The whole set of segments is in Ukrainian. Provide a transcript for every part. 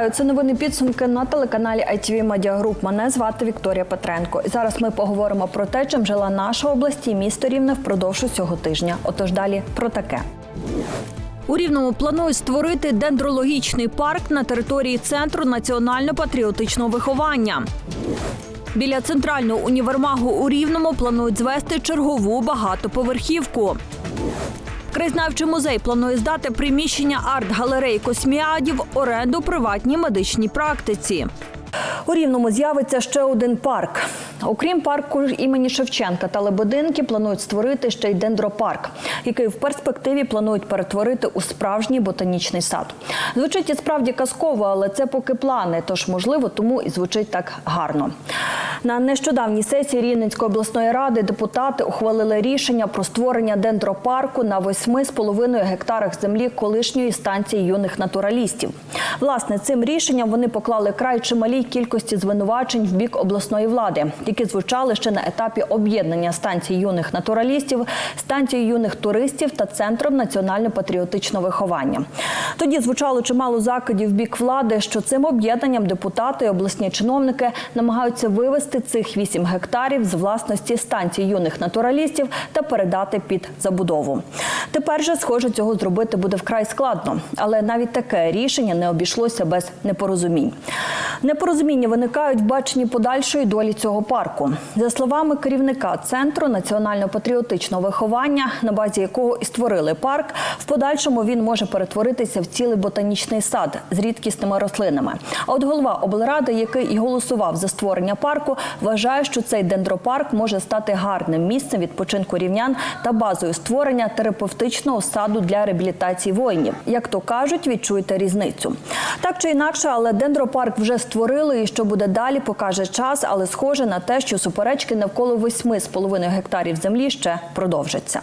Вітаю, це новини підсумки на телеканалі ITV Media Group. Мене звати Вікторія Петренко. І зараз ми поговоримо про те, чим жила наша область і місто Рівне впродовж цього тижня. Отож далі про таке. У Рівному планують створити дендрологічний парк на території центру національно-патріотичного виховання. Біля центрального універмагу у Рівному планують звести чергову багатоповерхівку. Краєзнавчий музей планує здати приміщення арт-галереї косміадів оренду приватній медичній практиці. У Рівному з'явиться ще один парк. Окрім парку імені Шевченка та Лебединки, планують створити ще й дендропарк, який в перспективі планують перетворити у справжній ботанічний сад. Звучить і справді казково, але це поки плани, тож можливо тому і звучить так гарно. На нещодавній сесії Рівненської обласної ради депутати ухвалили рішення про створення дендропарку на 8,5 гектарах землі колишньої станції юних натуралістів. Власне, цим рішенням вони поклали край чималій кількості звинувачень в бік обласної влади, які звучали ще на етапі об'єднання станцій юних натуралістів, станції юних туристів та центром національно-патріотичного виховання. Тоді звучало чимало закидів в бік влади, що цим об'єднанням депутати і обласні чиновники намагаються вивести цих 8 гектарів з власності станцій юних натуралістів та передати під забудову. Тепер же, схоже, цього зробити буде вкрай складно, але навіть таке рішення не обійшлося без непорозумінь. Непорозуміння виникають в баченні подальшої долі цього парку. За словами керівника центру національно-патріотичного виховання, на базі якого і створили парк, в подальшому він може перетворитися в цілий ботанічний сад з рідкісними рослинами. А от голова облради, який і голосував за створення парку, вважає, що цей дендропарк може стати гарним місцем відпочинку рівнян та базою створення терапевтичного саду для реабілітації воїнів. Як то кажуть, відчуйте різницю. Так чи інакше, але дендропарк вже створили, і що буде далі, покаже час. Але схоже на те, що суперечки навколо 8,5 гектарів землі ще продовжаться.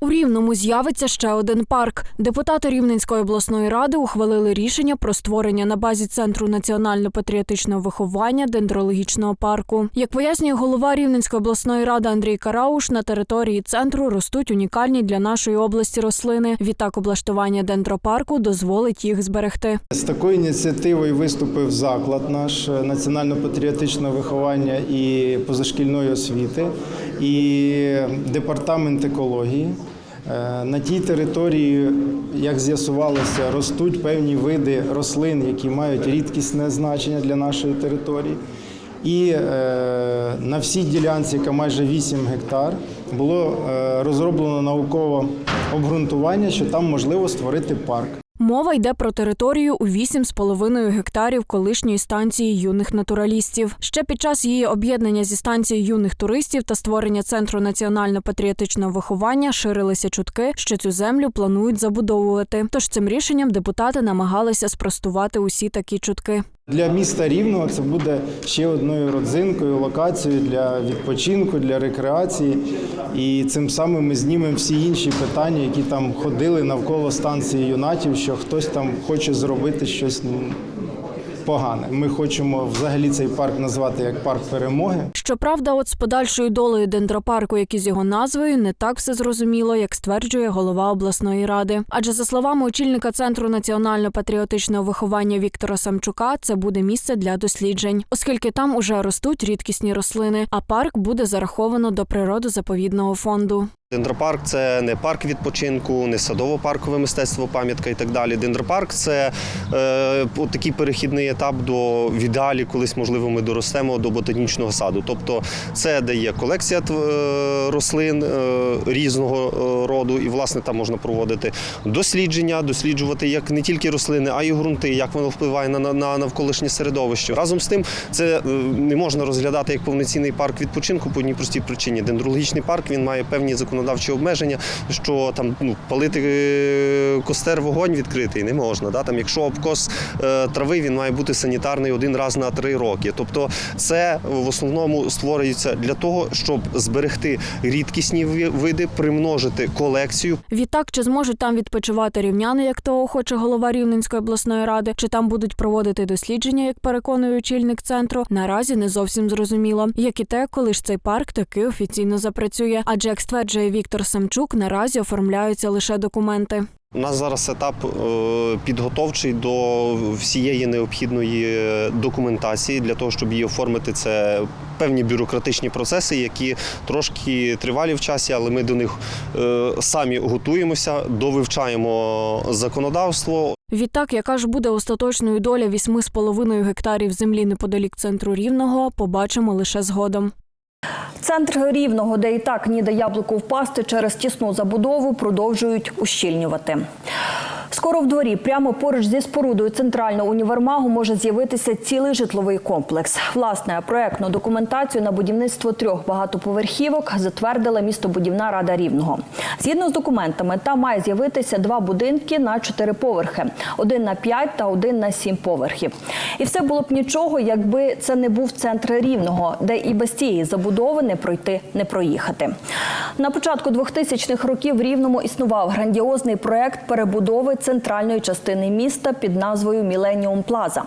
У Рівному з'явиться ще один парк. Депутати Рівненської обласної ради ухвалили рішення про створення на базі центру національно-патріотичного виховання дендрологічного парку. Як пояснює голова Рівненської обласної ради Андрій Карауш, на території центру ростуть унікальні для нашої області рослини. Відтак облаштування дендропарку дозволить їх зберегти. З такою ініціативою виступив заклад наш е, національно-патріотичного виховання і позашкільної освіти, і департамент екології. Е, На тій території, як з'ясувалося, ростуть певні види рослин, які мають рідкісне значення для нашої території. І е, на всій ділянці, яка майже 8 гектар, було е, розроблено наукове обґрунтування, що там можливо створити парк. Мова йде про територію у 8,5 гектарів колишньої станції юних натуралістів. Ще під час її об'єднання зі станцією юних туристів та створення центру національно-патріотичного виховання ширилися чутки, що цю землю планують забудовувати. Тож цим рішенням депутати намагалися спростувати усі такі чутки. Для міста Рівного це буде ще одною родзинкою, локацією для відпочинку, для рекреації. І цим самим ми знімемо всі інші питання, які там ходили навколо станції юнатів, що хтось там хоче зробити щось погане. Ми хочемо взагалі цей парк назвати як парк перемоги. Щоправда, от з подальшою долею дендропарку, як і з його назвою, не так все зрозуміло, як стверджує голова обласної ради. Адже за словами очільника центру національно-патріотичного виховання Віктора Самчука, це буде місце для досліджень, оскільки там уже ростуть рідкісні рослини, а парк буде зараховано до природозаповідного фонду. Дендропарк це не парк відпочинку, не садово-паркове мистецтво, пам'ятка і так далі. Дендропарк це е, такий перехідний етап до в ідеалі, колись можливо ми доростемо до ботанічного саду. Тобто це де є колекція е, рослин е, різного е, роду, і власне там можна проводити дослідження, досліджувати як не тільки рослини, а й ґрунти, як воно впливає на, на, на навколишнє середовище. Разом з тим, це не можна розглядати як повноцінний парк відпочинку по одній простій причині. Дендрологічний парк він має певні законодавчі обмеження, що там ну, палити е, костер вогонь відкритий не можна. Да? Там, якщо обкос е, трави, він має бути санітарний один раз на три роки. Тобто, це в основному створюється для того, щоб зберегти рідкісні види, примножити колекцію, Відтак, чи зможуть там відпочивати рівняни, як того хоче голова Рівненської обласної ради, чи там будуть проводити дослідження, як переконує очільник центру, наразі не зовсім зрозуміло. Як і те, коли ж цей парк таки офіційно запрацює. Адже як стверджує Віктор Самчук, наразі оформляються лише документи. У нас зараз етап е, підготовчий до всієї необхідної документації для того, щоб її оформити. Це певні бюрократичні процеси, які трошки тривалі в часі, але ми до них е, самі готуємося, довивчаємо законодавство. Відтак, яка ж буде остаточною доля 8,5 гектарів землі неподалік центру рівного, побачимо лише згодом. Центр рівного, де і так ніде яблуку впасти через тісну забудову, продовжують ущільнювати. Скоро в дворі, прямо поруч зі спорудою центрального універмагу, може з'явитися цілий житловий комплекс. Власне, проектну документацію на будівництво трьох багатоповерхівок затвердила містобудівна рада рівного. Згідно з документами, там має з'явитися два будинки на чотири поверхи: один на п'ять та один на сім поверхів. І все було б нічого, якби це не був центр рівного, де і без цієї забудови не пройти, не проїхати. На початку 2000-х років в Рівному існував грандіозний проект перебудови центральної частини міста під назвою Міленіум Плаза.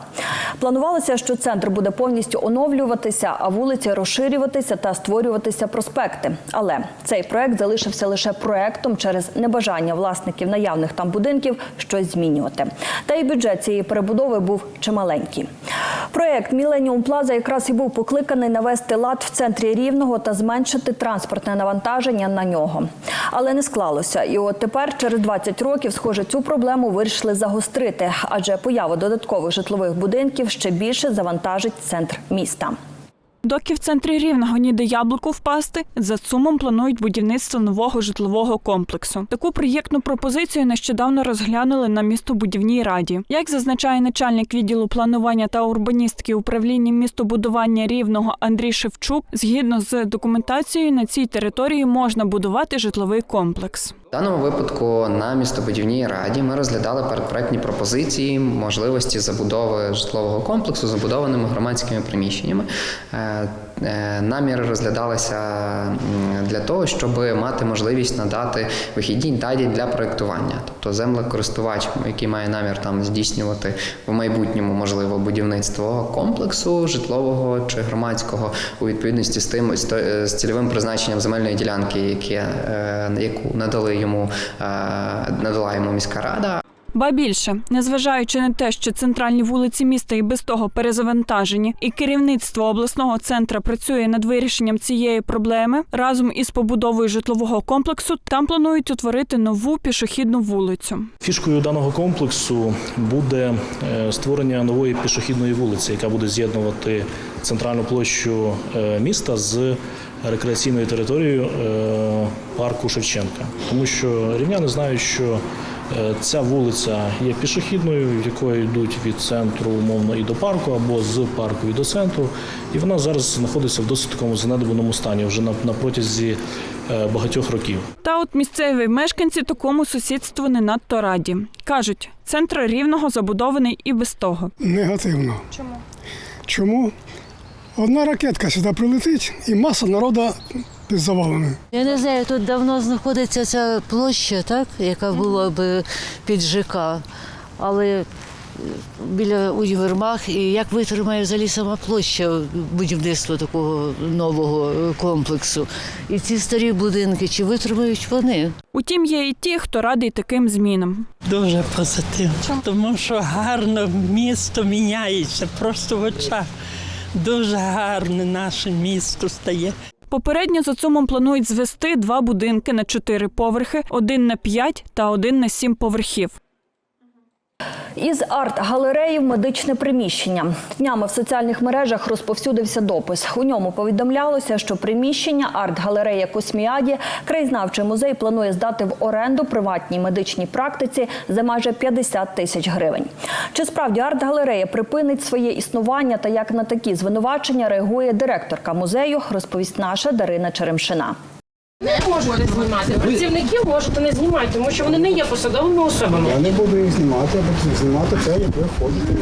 Планувалося, що центр буде повністю оновлюватися, а вулиці розширюватися та створюватися проспекти. Але цей проект залишився лише проектом через небажання власників наявних там будинків щось змінювати. Та й бюджет цієї перебудови був чималенький. Проект Міленіум Плаза якраз і був покликаний навести лад в центрі рівного та зменшити транспортне навантаження на нього. Але не склалося. І от тепер, через 20 років, схоже, цю проблему вирішили загострити, адже поява додаткових житлових будинків ще більше завантажить центр міста. Доки в центрі рівного ніде яблуку впасти, за ЦУМом планують будівництво нового житлового комплексу. Таку проєктну пропозицію нещодавно розглянули на містобудівній раді. Як зазначає начальник відділу планування та урбаністики управління містобудування рівного Андрій Шевчук, згідно з документацією на цій території можна будувати житловий комплекс. Даному випадку на містобудівній раді ми розглядали передпроектні пропозиції можливості забудови житлового комплексу забудованими громадськими приміщеннями. Е, е, Наміри розглядалися для того, щоб мати можливість надати вихідні даді для проєктування. Тобто землекористувач, який має намір там здійснювати в майбутньому можливо будівництво комплексу житлового чи громадського у відповідності з тим з цільовим призначенням земельної ділянки, яке, е, яку надали йому е, надала йому міська рада. Ба більше, незважаючи на те, що центральні вулиці міста і без того перезавантажені, і керівництво обласного центра працює над вирішенням цієї проблеми разом із побудовою житлового комплексу, там планують утворити нову пішохідну вулицю. Фішкою даного комплексу буде е, створення нової пішохідної вулиці, яка буде з'єднувати центральну площу е, міста з рекреаційною територією е, парку Шевченка. Тому що рівняни знають, що ця вулиця є пішохідною, якою йдуть від центру умовно і до парку, або з парку і до центру. І вона зараз знаходиться в досить такому занедбаному стані вже на, на протязі е, багатьох років. Та от місцеві мешканці такому сусідству не надто раді. кажуть, центр рівного забудований і без того. Негативно. Чому? Чому? Одна ракетка сюди прилетить і маса народу під. Я не знаю, тут давно знаходиться ця площа, так, яка була б під ЖК, але е, біля універмаг, і як витримає взагалі сама площа будівництва такого нового е, комплексу. І ці старі будинки, чи витримають вони? Утім, є і ті, хто радий таким змінам. Дуже позитивно, тому що гарно місто міняється просто в очах. Дуже гарне наше місто стає. Попередньо за цумом планують звести два будинки на чотири поверхи, один на п'ять та один на сім поверхів. Із арт-галереї в медичне приміщення. Днями в соціальних мережах розповсюдився допис. У ньому повідомлялося, що приміщення арт-галерея Косміаді краєзнавчий музей планує здати в оренду приватній медичній практиці за майже 50 тисяч гривень. Чи справді арт-галерея припинить своє існування та як на такі звинувачення реагує директорка музею, розповість наша Дарина Черемшина. Не можете знімати. Працівників можете не знімати, тому що вони не є посадовими особами. Я не буду їх знімати, я буду знімати те, як ви ходите.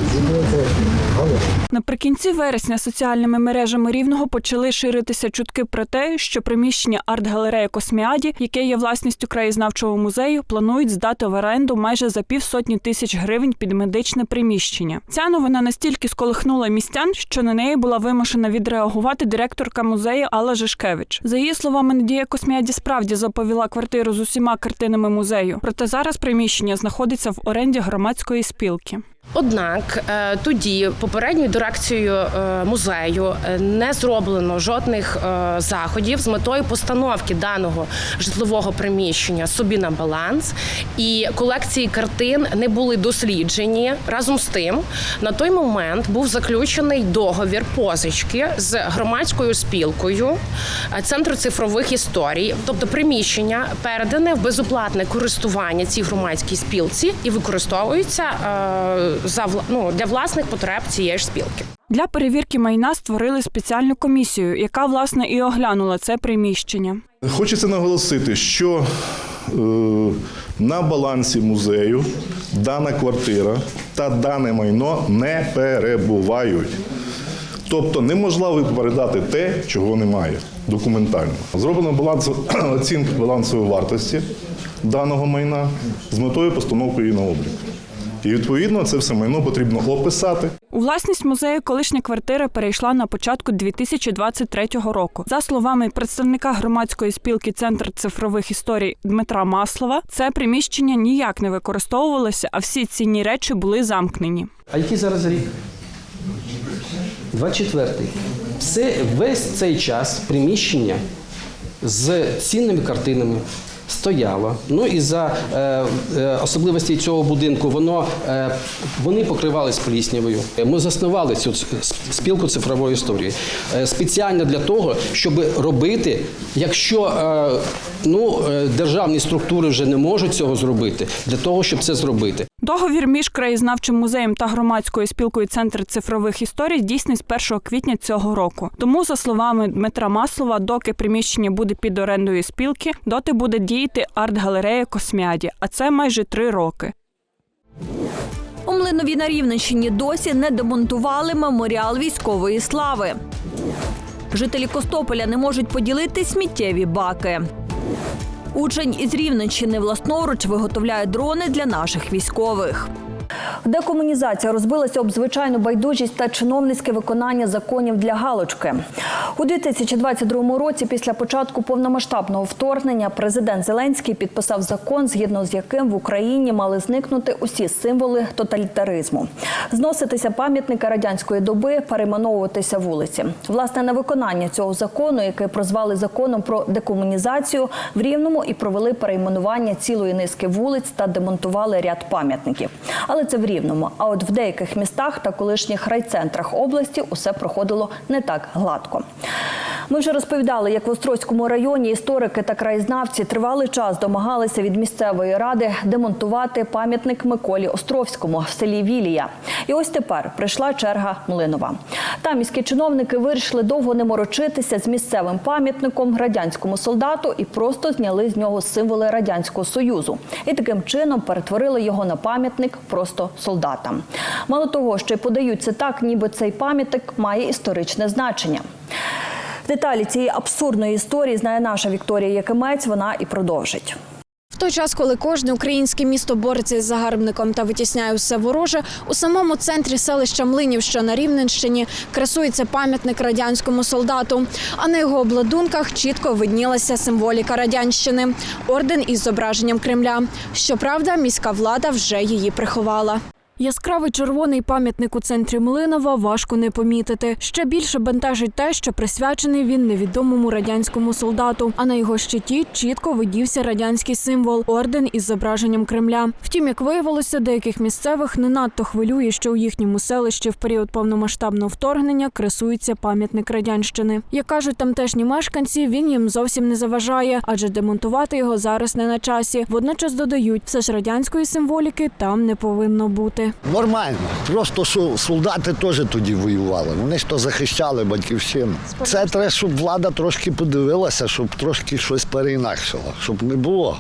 Наприкінці вересня соціальними мережами рівного почали ширитися чутки про те, що приміщення арт-галерея Косміаді, яке є власністю краєзнавчого музею, планують здати в оренду майже за півсотні тисяч гривень під медичне приміщення. Ця новина настільки сколихнула містян, що на неї була вимушена відреагувати директорка музею Алла Жишкевич. За її словами, Надія Косміаді Косміаді справді заповіла квартиру з усіма картинами музею. Проте зараз приміщення знаходиться в оренді громадської спілки. Однак е, тоді попередньою дирекцією е, музею е, не зроблено жодних заходів з метою постановки даного житлового приміщення собі на баланс, і колекції картин не були досліджені. Разом з тим, на той момент був заключений договір позички з громадською спілкою Центру цифрових історій, тобто приміщення передане в безоплатне користування цій громадській спілці і використовується за вла- ну, для власних потреб цієї ж спілки. Для перевірки майна створили спеціальну комісію, яка власне і оглянула це приміщення. Хочеться наголосити, що е, на балансі музею дана квартира та дане майно не перебувають. Тобто неможливо передати те, чого немає документально. Зроблено баланс, оцінка балансової вартості даного майна з метою постановки її на облік. І відповідно це все майно потрібно описати. У власність музею колишня квартира перейшла на початку 2023 року. За словами представника громадської спілки Центр цифрових історій Дмитра Маслова, це приміщення ніяк не використовувалося, а всі цінні речі були замкнені. А який зараз рік? 24-й. Все, весь цей час приміщення з цінними картинами стояло. Ну і за е, е, особливості цього будинку воно, е, вони покривались пліснявою. Ми заснували цю спілку цифрової історії спеціально для того, щоб робити, якщо ну, державні структури вже не можуть цього зробити, для того, щоб це зробити. Договір між краєзнавчим музеєм та громадською спілкою Центр цифрових історій дійсний з 1 квітня цього року. Тому, за словами Дмитра Маслова, доки приміщення буде під орендою спілки, доти буде діяти арт-галерея Косміаді, а це майже три роки. У Млинові на Рівненщині досі не демонтували меморіал військової слави. Жителі Костополя не можуть поділити сміттєві баки. Учень із Рівненщини власноруч виготовляє дрони для наших військових. Декомунізація розбилася об звичайну байдужість та чиновницьке виконання законів для галочки. У 2022 році, після початку повномасштабного вторгнення, президент Зеленський підписав закон, згідно з яким в Україні мали зникнути усі символи тоталітаризму, зноситися пам'ятники радянської доби, перейменовуватися вулиці. Власне, на виконання цього закону, який прозвали законом про декомунізацію, в Рівному і провели перейменування цілої низки вулиць та демонтували ряд пам'ятників. Але це в Рівному. А от в деяких містах та колишніх райцентрах області усе проходило не так гладко. Ми вже розповідали, як в Острозькому районі історики та краєзнавці тривалий час домагалися від місцевої ради демонтувати пам'ятник Миколі Островському в селі Вілія. І ось тепер прийшла черга Млинова. Там міські чиновники вирішили довго не морочитися з місцевим пам'ятником радянському солдату і просто зняли з нього символи радянського союзу. І таким чином перетворили його на пам'ятник просто солдатам. Мало того, що й подають це так, ніби цей пам'ятник має історичне значення. Деталі цієї абсурдної історії знає наша Вікторія Якимець. Вона і продовжить. В той час, коли кожне українське місто бореться із загарбником та витісняє усе вороже, у самому центрі селища Млинів, що на Рівненщині, красується пам'ятник радянському солдату. А на його обладунках чітко виднілася символіка радянщини орден із зображенням Кремля. Щоправда, міська влада вже її приховала. Яскравий червоний пам'ятник у центрі Млинова важко не помітити. Ще більше бентежить те, що присвячений він невідомому радянському солдату. А на його щиті чітко видівся радянський символ орден із зображенням Кремля. Втім, як виявилося, деяких місцевих не надто хвилює, що у їхньому селищі в період повномасштабного вторгнення красується пам'ятник радянщини. Як кажуть тамтешні мешканці, він їм зовсім не заважає, адже демонтувати його зараз не на часі. Водночас додають, все ж радянської символіки там не повинно бути. Нормально. Просто солдати теж тоді воювали. Вони ж то захищали батьківщину. Це треба, щоб влада трошки подивилася, щоб трошки щось переінакшила, щоб не було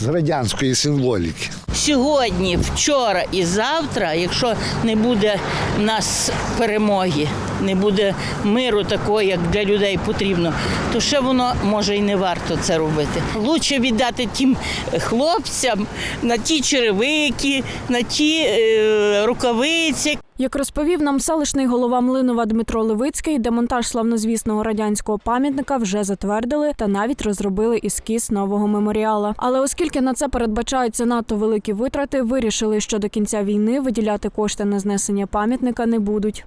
з радянської символіки. Сьогодні, вчора і завтра, якщо не буде в нас перемоги, не буде миру такого, як для людей потрібно, то ще воно може і не варто це робити. Лучше віддати тим хлопцям на ті черевики, на ті е, рукавиці. Як розповів нам селищний голова Млинова Дмитро Левицький, демонтаж славнозвісного радянського пам'ятника вже затвердили та навіть розробили ескіз нового меморіала. Але оскільки на це передбачаються надто великі витрати, вирішили, що до кінця війни виділяти кошти на знесення пам'ятника не будуть.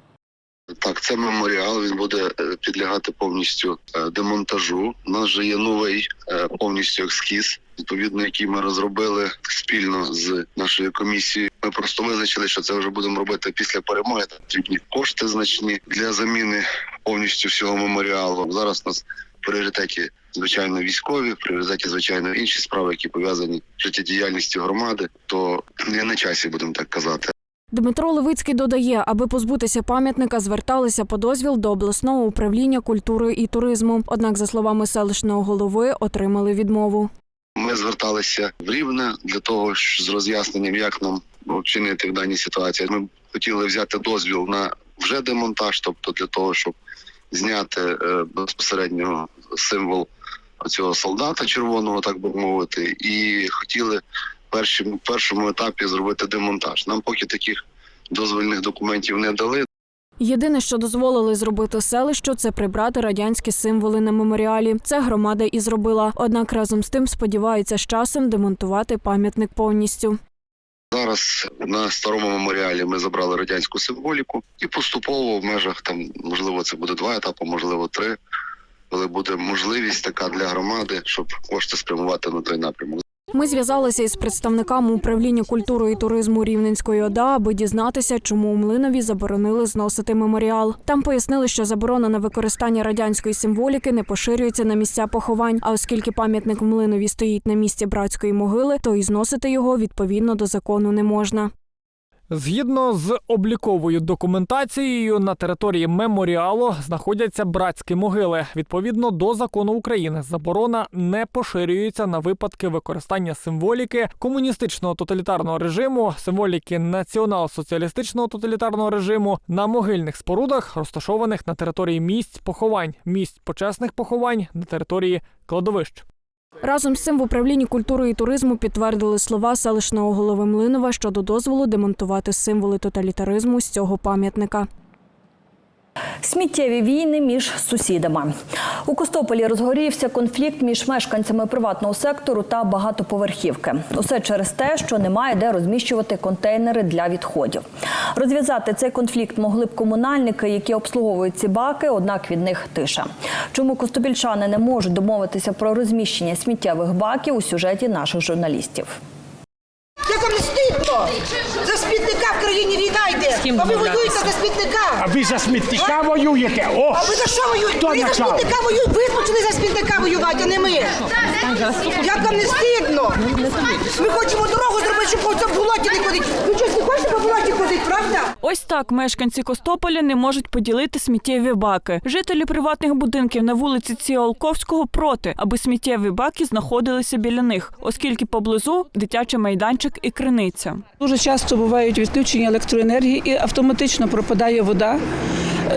Так, це меморіал. Він буде е, підлягати повністю е, демонтажу. У нас вже є новий е, повністю ескіз, відповідно, який ми розробили спільно з нашою комісією. Ми просто визначили, що це вже будемо робити після перемоги. Потрібні кошти значні для заміни повністю всього меморіалу. Зараз у нас в пріоритеті. Звичайно, військові, в пріоритеті, звичайно, інші справи, які пов'язані з життєдіяльністю громади, то не на часі, будемо так казати. Дмитро Левицький додає, аби позбутися пам'ятника, зверталися по дозвіл до обласного управління культури і туризму. Однак, за словами селищного голови, отримали відмову. Ми зверталися в Рівне для того, що з роз'ясненням, як нам вчинити в даній ситуації. Ми хотіли взяти дозвіл на вже демонтаж, тобто для того, щоб зняти е, безпосередньо символ цього солдата червоного, так би мовити, і хотіли першим в першому етапі зробити демонтаж. Нам поки таких дозвольних документів не дали. Єдине, що дозволили зробити селищу, це прибрати радянські символи на меморіалі. Це громада і зробила. Однак разом з тим сподіваються з часом демонтувати пам'ятник повністю. Зараз на старому меморіалі ми забрали радянську символіку і поступово в межах там, можливо, це буде два етапи, можливо, три. Коли буде можливість така для громади, щоб кошти спрямувати на той напрямок. Ми зв'язалися із представниками управління культури і туризму Рівненської ОДА, аби дізнатися, чому у Млинові заборонили зносити меморіал. Там пояснили, що заборона на використання радянської символіки не поширюється на місця поховань. А оскільки пам'ятник в Млинові стоїть на місці братської могили, то і зносити його відповідно до закону не можна. Згідно з обліковою документацією, на території меморіалу знаходяться братські могили. Відповідно до закону України, заборона не поширюється на випадки використання символіки комуністичного тоталітарного режиму, символіки націонал-соціалістичного тоталітарного режиму на могильних спорудах, розташованих на території місць поховань, місць почесних поховань на території кладовищ. Разом з цим в управлінні культури і туризму підтвердили слова селищного голови Млинова щодо дозволу демонтувати символи тоталітаризму з цього пам'ятника. Сміттєві війни між сусідами у Костополі розгорівся конфлікт між мешканцями приватного сектору та багатоповерхівки. Усе через те, що немає де розміщувати контейнери для відходів. Розв'язати цей конфлікт могли б комунальники, які обслуговують ці баки, однак від них тиша. Чому костопільчани не можуть домовитися про розміщення сміттєвих баків у сюжеті наших журналістів? За смітника в країні війна йде. А ви воюєте за смітника. А ви за смітника воюєте? О! А ви за що воюєте? Хто ви за смітника воюєте. Ви почали за смітника воювати, а не ми. Як вам не стидно? Ми хочемо дорогу зробити, щоб по цьому болоті не ходити. Хочете по болоті ходити, правда? Ось так мешканці Костополя не можуть поділити сміттєві баки. Жителі приватних будинків на вулиці Ціолковського проти, аби сміттєві баки знаходилися біля них, оскільки поблизу дитячий майданчик і криниця. Дуже часто бувають відключення електроенергії і автоматично пропадає вода.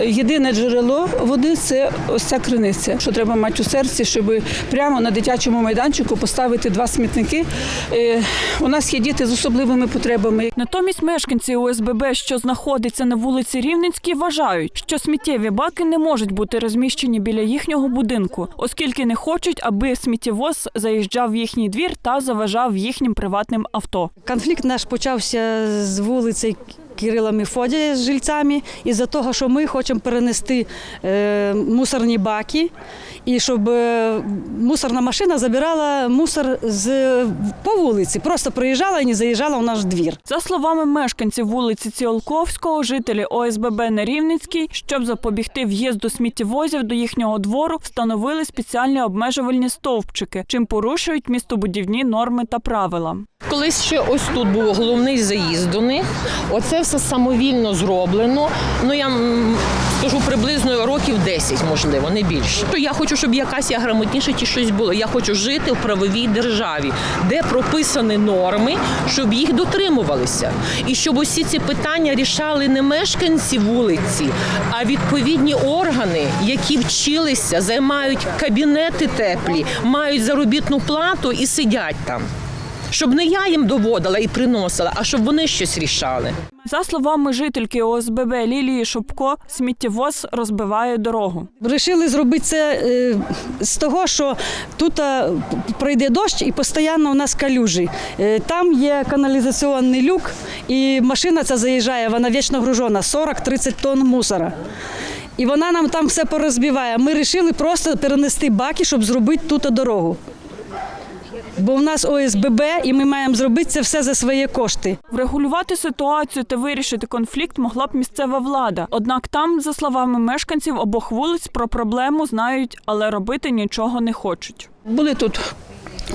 Єдине джерело води це ось ця криниця. Що треба мати у серці, щоб прямо на дитячому майданчику поставити два смітники. Е, У нас є діти з особливими потребами. Натомість мешканці ОСББ, що знаходиться на вулиці Рівненській, вважають, що сміттєві баки не можуть бути розміщені біля їхнього будинку, оскільки не хочуть, аби сміттєвоз заїжджав в їхній двір та заважав їхнім приватним авто. Конфлікт наш почався з вулиці Кирила Мефодія з жильцями із-за того, що ми хочемо перенести е, мусорні баки і щоб е, мусорна машина забирала мусор з по вулиці, просто проїжджала і не заїжджала в наш двір. За словами мешканців вулиці Ціолковського, жителі ОСББ на Рівненській, щоб запобігти в'їзду сміттєвозів до їхнього двору, встановили спеціальні обмежувальні стовпчики, чим порушують містобудівні норми та правила. Колись ще ось тут був головний заїзд до них. Оце все самовільно зроблено. Ну я скажу приблизно років 10, можливо, не більше. Я хочу, щоб якась я грамотніше чи щось було. Я хочу жити в правовій державі, де прописані норми, щоб їх дотримувалися. І щоб усі ці питання рішали не мешканці вулиці, а відповідні органи, які вчилися, займають кабінети теплі, мають заробітну плату і сидять там. Щоб не я їм доводила і приносила, а щоб вони щось рішали. За словами жительки ОСББ Лілії Шопко, сміттєвоз розбиває дорогу. Рішили зробити це е, з того, що тут е, пройде дощ і постійно у нас калюжі. Е, Там є каналізаційний люк, і машина ця заїжджає, вона вічно гружена, 40-30 тонн мусора. І вона нам там все порозбиває. Ми вирішили просто перенести баки, щоб зробити тут дорогу. Бо в нас ОСББ, і ми маємо зробити це все за свої кошти. Врегулювати ситуацію та вирішити конфлікт могла б місцева влада. Однак там, за словами мешканців обох вулиць, про проблему знають, але робити нічого не хочуть. Були тут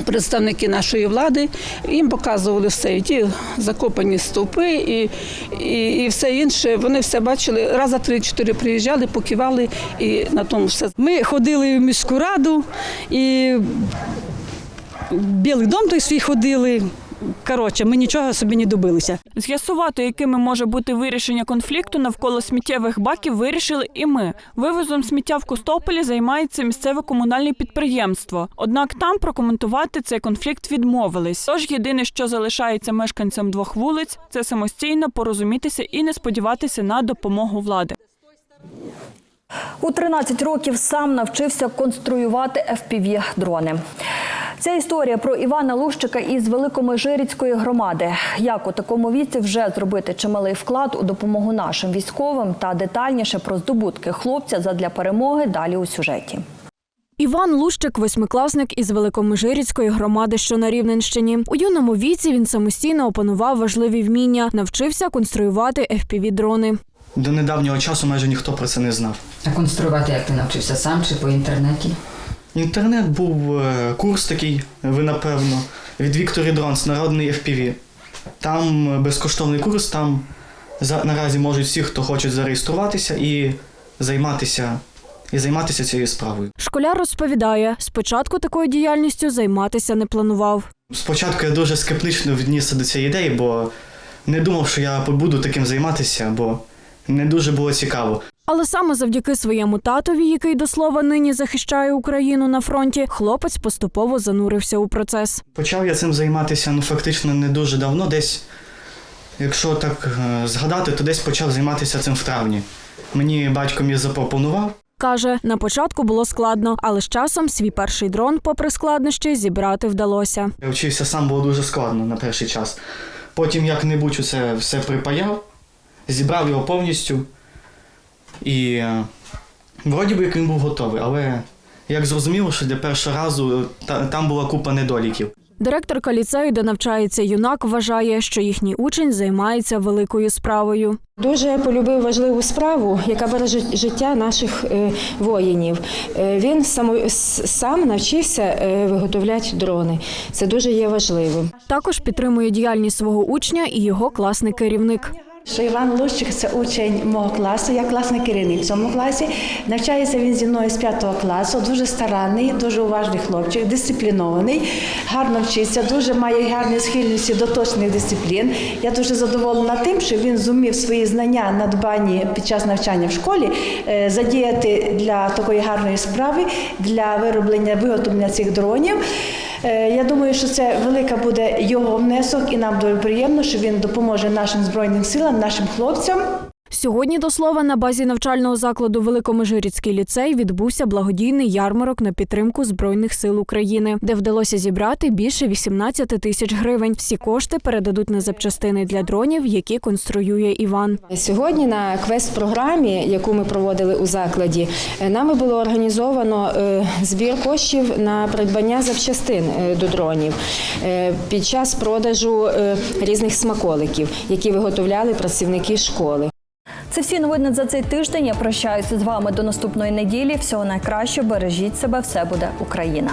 представники нашої влади, їм показували все, і ті закопані стовпи і, і, і все інше. Вони все бачили. Раз за три-чотири приїжджали, покивали і на тому все. Ми ходили в міську раду і Білий дом той свій ходили. Коротше, ми нічого собі не добилися. З'ясувати, якими може бути вирішення конфлікту навколо сміттєвих баків, вирішили і ми. Вивозом сміття в Костополі займається місцеве комунальне підприємство. Однак там прокоментувати цей конфлікт відмовились. Тож єдине, що залишається мешканцям двох вулиць, це самостійно порозумітися і не сподіватися на допомогу влади. У 13 років сам навчився конструювати FPV-дрони. Ця історія про Івана Лущика із Великомежирицької громади. Як у такому віці вже зробити чималий вклад у допомогу нашим військовим та детальніше про здобутки хлопця задля перемоги далі у сюжеті. Іван Лущик, восьмикласник із Великомижирицької громади, що на Рівненщині. У юному віці він самостійно опанував важливі вміння, навчився конструювати FPV-дрони. До недавнього часу майже ніхто про це не знав. А конструювати як ти навчився сам чи по інтернеті? Інтернет був е, курс такий, ви напевно, від Вікторі Дронс, народний FPV. Там е, безкоштовний курс, там наразі можуть всі, хто хочуть зареєструватися і займатися, і займатися цією справою. Школяр розповідає, спочатку такою діяльністю займатися не планував. Спочатку я дуже скептично віднісся до цієї ідеї, бо не думав, що я буду таким займатися, бо не дуже було цікаво. Але саме завдяки своєму татові, який до слова нині захищає Україну на фронті, хлопець поступово занурився у процес. Почав я цим займатися ну фактично не дуже давно. Десь, якщо так е, згадати, то десь почав займатися цим в травні. Мені батько мій запропонував. Каже, на початку було складно, але з часом свій перший дрон, попри складнощі, зібрати вдалося. Я вчився сам було дуже складно на перший час. Потім як-небудь усе все припаяв, зібрав його повністю. І е, вроді би як він був готовий, але як зрозуміло, що для першого разу там була купа недоліків. Директорка ліцею, де навчається юнак, вважає, що їхній учень займається великою справою. Дуже полюбив важливу справу, яка береже життя наших е, воїнів. Е, Він сам навчився е, виготовляти дрони. Це дуже є важливим. Також підтримує діяльність свого учня і його класний керівник. Що Іван Лущик це учень мого класу, я класний керівник в цьому класі. Навчається він зі мною з п'ятого класу. Дуже старанний, дуже уважний хлопчик, дисциплінований, гарно вчиться, дуже має гарні схильності до точних дисциплін. Я дуже задоволена тим, що він зумів свої знання надбані під час навчання в школі е, задіяти для такої гарної справи, для вироблення виготовлення цих дронів. Е, Я думаю, що це велика буде його внесок, і нам дуже приємно, що він допоможе нашим збройним силам, нашим хлопцям. Сьогодні, до слова, на базі навчального закладу Великомежирицький ліцей відбувся благодійний ярмарок на підтримку Збройних сил України, де вдалося зібрати більше 18 тисяч гривень. Всі кошти передадуть на запчастини для дронів, які конструює Іван. Сьогодні на квест-програмі, яку ми проводили у закладі, е, нами було організовано е, збір коштів на придбання запчастин е, до дронів під час продажу різних смаколиків, які виготовляли працівники школи. Це всі новини за цей тиждень. Я прощаюся з вами до наступної неділі. Всього найкращого, бережіть себе, все буде Україна.